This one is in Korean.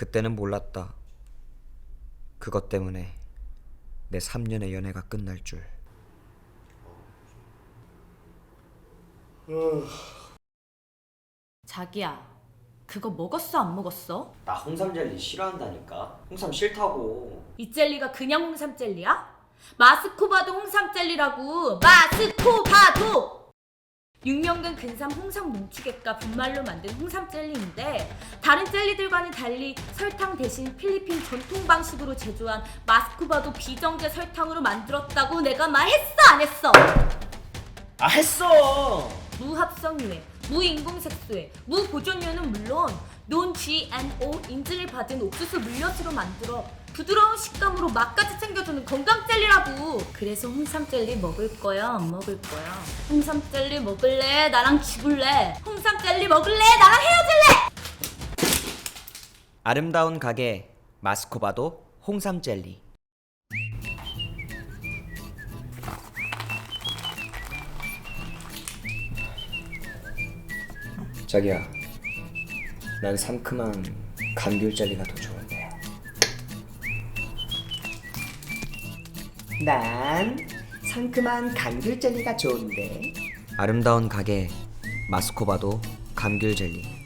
그때는 몰랐다. 그것 때문에 내 3년의 연애가 끝날 줄. 자기야, 그거 먹었어 안 먹었어? 나 홍삼 젤리 싫어한다니까. 홍삼 싫다고. 이 젤리가 그냥 홍삼 젤리야? 마스코바도 홍삼 젤리라고. 마스코바도. 6년근 근삼 홍삼 뭉치객과 분말로 만든 홍삼 젤리인데 다른 젤리들과는 달리 설탕 대신 필리핀 전통 방식으로 제조한 마스코바도 비정제 설탕으로 만들었다고 내가 말했어 안 했어? 아 했어. 무합성 유해, 무인공색소에, 무보존료는 물론 논 GMO 인증을 받은 옥수수 물엿으로 만들어 부드러운 식감으로 맛까지 챙겨주는 건강 젤리라고. 그래서 홍삼 젤리 먹을 거야, 안 먹을 거야? 홍삼 젤리 먹을래? 나랑 죽을래? 홍삼 젤리 먹을래? 나랑 헤어질래? 아름다운 가게 마스코바도 홍삼 젤리. 자기야, 난 상큼한 감귤 젤리가 더 좋은데. 난 상큼한 감귤 젤리가 좋은데 아름다운 가게 마스코바도 감귤 젤리.